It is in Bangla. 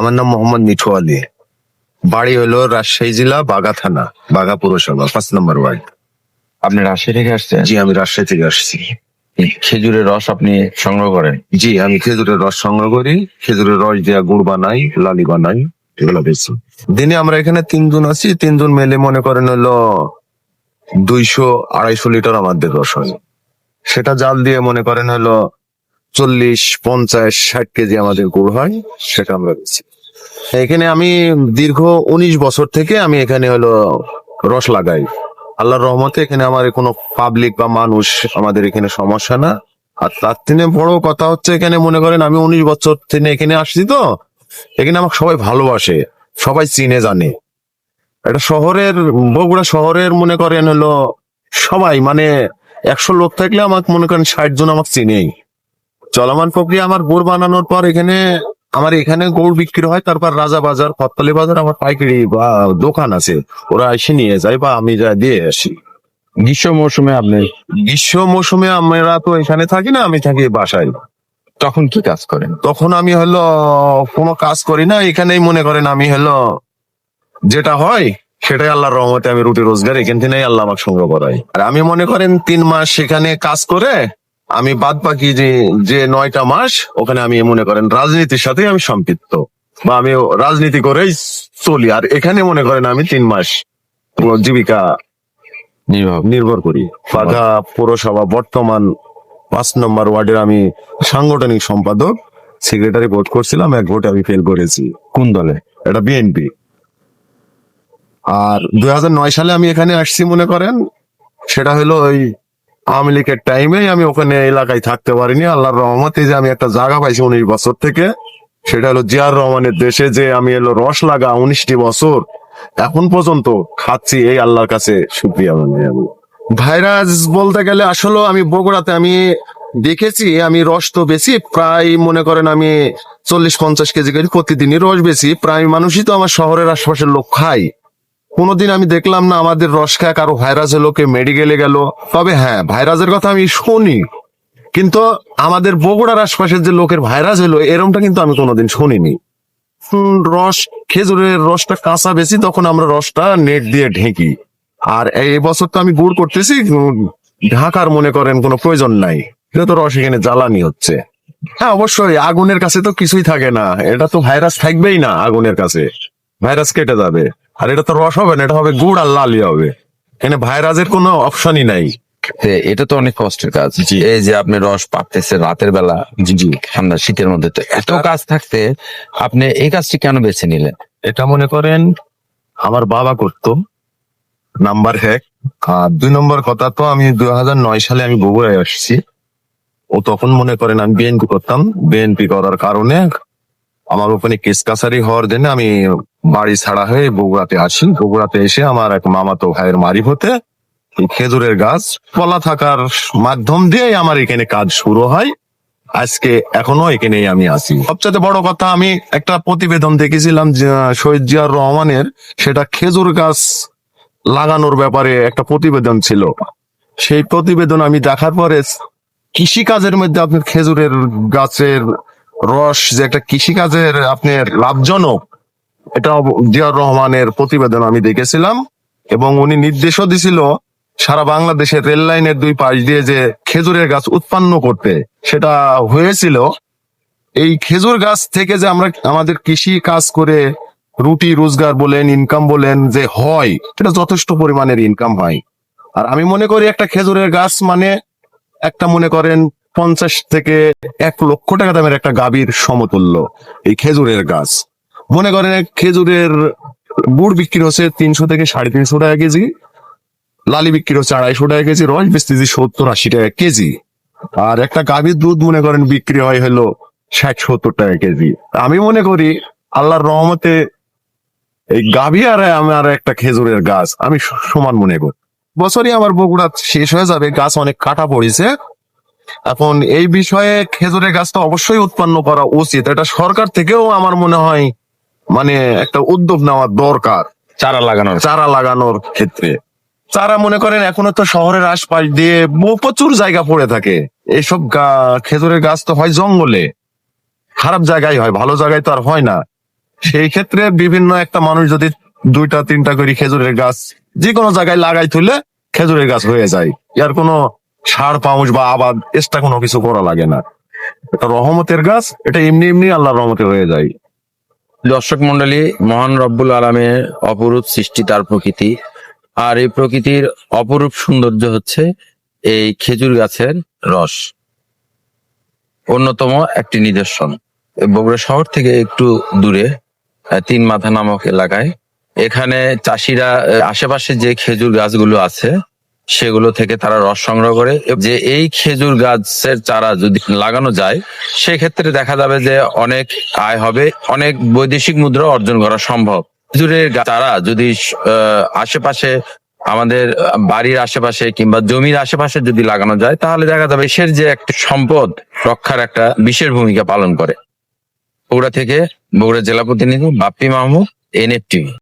আমার নাম মোহাম্মদ মিঠু আলী। বাড়ি হলো রাজশাহী জেলা বাগা থানা বাগা পৌরসভা পাঁচ নম্বর ওয়ার্ড। আপনি রাজশাহী থেকে আসছেন? জি আমি রাজশাহী থেকে আসছি। খেজুরের রস আপনি সংগ্রহ করেন? জি আমি খেজুরের রস সংগ্রহ করি। খেজুরের রস দিয়ে গুড় বানাই লালি বানাই এগুলো বেশি। দিনে আমরা এখানে তিনজন আছি তিনজন মেলে মনে করেন হলো দুইশো আড়াইশো লিটার আমাদের রস হয়। সেটা জাল দিয়ে মনে করেন হলো চল্লিশ পঞ্চাশ ষাট কেজি আমাদের গুড় হয় সেটা আমরা বেশি। এখানে আমি দীর্ঘ উনিশ বছর থেকে আমি এখানে হলো রস লাগাই। আল্লাহর রহমতে এখানে আমার কোনো পাবলিক বা মানুষ আমাদের এখানে সমস্যা না। আর তার থেকে বড় কথা হচ্ছে এখানে মনে করেন আমি উনিশ বছর থেকে এখানে আসছি তো, এখানে আমাকে সবাই ভালোবাসে, সবাই চিনে, জানে। এটা শহরের, বগুড়া শহরের মনে করেন হলো সবাই মানে একশো লোক থাকলে আমাকে মনে করেন ষাট জন আমাকে চিনেই। চলমান প্রক্রিয়া আমার গুড় বানানোর পর এখানে আমার এখানে গুড় বিক্রি হয় তারপর রাজা বাজার কত্তালি বাজার আমার পাইকারি বা দোকান আছে। ওরা এসে নিয়ে যায় বা আমি যা দিয়ে আসি। গ্রীষ্ম মৌসুমে আপনি? গ্রীষ্ম মৌসুমে আমরা তো এখানে থাকি না আমি থাকি বাসায়। তখন কি কাজ করেন? তখন আমি হলো কোনো কাজ করি না এখানেই মনে করেন আমি হলো যেটা হয় সেটাই আল্লাহর রহমতে আমি রুটি রোজগার এখান থেকেই আল্লাহ আমাকে সংগ্রহ করাই আর আমি মনে করেন তিন মাস সেখানে কাজ করে আমি বাদ বাকি যে যে নয়টা মাস ওখানে আমি মনে করেন রাজনীতির সাথে আমি সম্পৃক্ত। বা আমি রাজনীতি করেই চলি আর এখানে মনে করেন আমি তিন মাস জীবিকা নির্ভর করি। বাঘা পৌরসভা বর্তমান পাঁচ নম্বর ওয়ার্ডের আমি সাংগঠনিক সম্পাদক সেক্রেটারি ভোট করছিলাম এক ভোটে আমি ফেল করেছি। কোন দলে? এটা বিএনপি আর দুই হাজার নয় সালে আমি এখানে আসছি মনে করেন সেটা হলো ওই আওয়ামী লীগের টাইমে আমি ওখানে এলাকায় থাকতে পারিনি, আল্লাহর রহমতে যে আমি একটা জায়গা পাইছি উনিশ বছর থেকে, সেটা হলো জিয়ার রহমানের দেশে যে আমি এলো রস লাগা উনিশটি বছর। এখন পর্যন্ত খাচ্ছি এই আল্লাহর কাছে সুপ্রিয়া মানে ভাইরাস বলতে গেলে আসলে আমি বগুড়াতে আমি দেখেছি, আমি রস তো বেশি, প্রায় মনে করেন আমি চল্লিশ পঞ্চাশ কেজি করে প্রতিদিনই রস বেশি। প্রায় মানুষই তো আমার শহরের আশপাশের লোক খায়। কোনোদিন আমি দেখলাম না আমাদের রস খায়, কারও ভাইরাস হলো কে মেডিকেলে গেল। তবে হ্যাঁ ভাইরাসের কথা আমি শুনি। কিন্তু আমাদের বগুড়ার আশপাশের যে লোকের ভাইরাস হলো, এরমটা কিন্তু আমি কোনোদিন শুনিনি। রস, খেজুরের রসটা কাঁচা বেশি, তখন আমরা রসটা নেট দিয়ে ঢেকি। আর এই বছর তো আমি গুড় করতেছি ঢাকার মনে করেন কোনো প্রয়োজন নাই। এটা তো রস এখানে জ্বালানি হচ্ছে। হ্যাঁ অবশ্যই, আগুনের কাছে তো কিছুই থাকে না। এটা তো ভাইরাস থাকবেই না আগুনের কাছে। ভাইরাস কেটে যাবে। আর এটা তো রস হবে না এটা হবে গুড় আর লালি হবে। এখানে ভাইরাজের কোনো অপশনই নাই। এটা তো অনেক কষ্টের কাজ। এই যে আপনি রস পাকতেছে রাতের বেলা জি জি। ঠান্ডা শীতের মধ্যে তো এত কাজ থাকতে আপনি এই কাজটি কেন বেছে নিলেন? এটা মনে করেন আমার বাবা করতো নাম্বার এক। আর দুই নম্বর কথা তো আমি দুই হাজার নয় সালে আমি বগুড়ায় আসছি। ও তখন মনে করেন আমি বিএনপি করতাম। বিএনপি করার কারণে আমার ওখানে কেস কাছারি হওয়ার জন্য আমি বাড়ি ছাড়া হয়ে বগুড়াতে আসি। বগুড়াতে এসে আমার এক মামাতো ভাইয়ের মারি হতে খেজুরের গাছ পলা থাকার মাধ্যম দিয়ে আমার এখানে কাজ শুরু হয়। আজকে এখনও এখানেই আমি আছি। সবচেয়ে বড় কথা, আমি একটা প্রতিবেদন দেখেছিলাম শহীদ জিয়ার রহমানের সেটা খেজুর গাছ লাগানোর ব্যাপারে একটা প্রতিবেদন ছিল। সেই প্রতিবেদন আমি দেখার পরে কৃষি কাজের মধ্যে আপনার খেজুরের গাছের রস যে একটা কৃষি কাজের আপনার লাভজনক, এটা জিয়ার রহমানের প্রতিবেদন আমি দেখেছিলাম এবং উনি নির্দেশও দিছিল সারা বাংলাদেশের রেল লাইনের দুই পাশ দিয়ে যে খেজুরের গাছ উৎপন্ন করতে। সেটা হয়েছিল। এই খেজুর গাছ থেকে যে আমরা আমাদের কৃষি কাজ করে রুটি রোজগার বলেন ইনকাম বলেন, যে হয়, সেটা যথেষ্ট পরিমাণের ইনকাম হয়। আর আমি মনে করি একটা খেজুরের গাছ মানে একটা মনে করেন পঞ্চাশ থেকে এক লক্ষ টাকা দামের একটা গাভীর সমতুল্য, এই খেজুরের গাছ। মনে করেন খেজুরের গুড় বিক্রি হচ্ছে তিনশো থেকে সাড়ে তিনশো টাকা কেজি, লালি বিক্রি হচ্ছে আড়াইশো টাকা কেজি, রস বেচতেছি সত্তর আশি টাকা কেজি। আর একটা গাভীর দুধ মনে করেন বিক্রি হয় হলো ষাট সত্তর টাকা কেজি। আমি মনে করি আল্লাহর রহমতে এই গাভী আর আমার একটা খেজুরের গাছ, আমি সমান মনে করি। বছরই আমার বগুড়া শেষ হয়ে যাবে, গাছ অনেক কাটা পড়েছে। এখন এই বিষয়ে খেজুরের গাছটা অবশ্যই উৎপন্ন করা উচিত। এটা সরকার থেকেও আমার মনে হয় মানে একটা উদ্যোগ নেওয়া দরকার। চারা লাগানোর। চারা লাগানোর ক্ষেত্রে। চারা মনে করেন এখনও তো শহরের আশপাশ দিয়ে প্রচুর জায়গা পড়ে থাকে। এইসব গা- খেজুরের গাছ তো হয় জঙ্গলে। খারাপ জায়গায় হয় ভালো জায়গায় তো আর হয় না। সেই ক্ষেত্রে বিভিন্ন একটা মানুষ যদি দুইটা তিনটা করে খেজুরের গাছ যে কোনো জায়গায় লাগাই তুললে খেজুরের গাছ হয়ে যায়। ইয়ার কোনো সার পাউচ বা আবাদ, এক্সট্রা কোনো কিছু করা লাগে না। এটা রহমতের গাছ, এটা এমনি এমনি আল্লাহ রহমতে হয়ে যায়। দর্শক মন্ডলী মহান রব্বুল আলমের অপরূপ সৃষ্টি তার প্রকৃতি। আর এই প্রকৃতির অপরূপ সৌন্দর্য হচ্ছে এই খেজুর গাছের রস। অন্যতম একটি নিদর্শন। বগুড়া শহর থেকে একটু দূরে তিন মাথা নামক এলাকায়। এখানে চাষিরা আশেপাশে যে খেজুর গাছগুলো আছে সেগুলো থেকে তারা রস সংগ্রহ করে যে এই খেজুর গাছের চারা যদি লাগানো যায়, সেক্ষেত্রে দেখা যাবে যে অনেক আয় হবে, অনেক বৈদেশিক মুদ্রা অর্জন করা সম্ভব। খেজুরের চারা যদি আশেপাশে আমাদের বাড়ির আশেপাশে কিংবা জমির আশেপাশে যদি লাগানো যায়, তাহলে দেখা যাবে দেশের যে একটা সম্পদ রক্ষার একটা বিশেষ ভূমিকা পালন করে। বগুড়া থেকে বগুড়া জেলা প্রতিনিধি বাপ্পি মাহমুদ, এনএফ টিভি।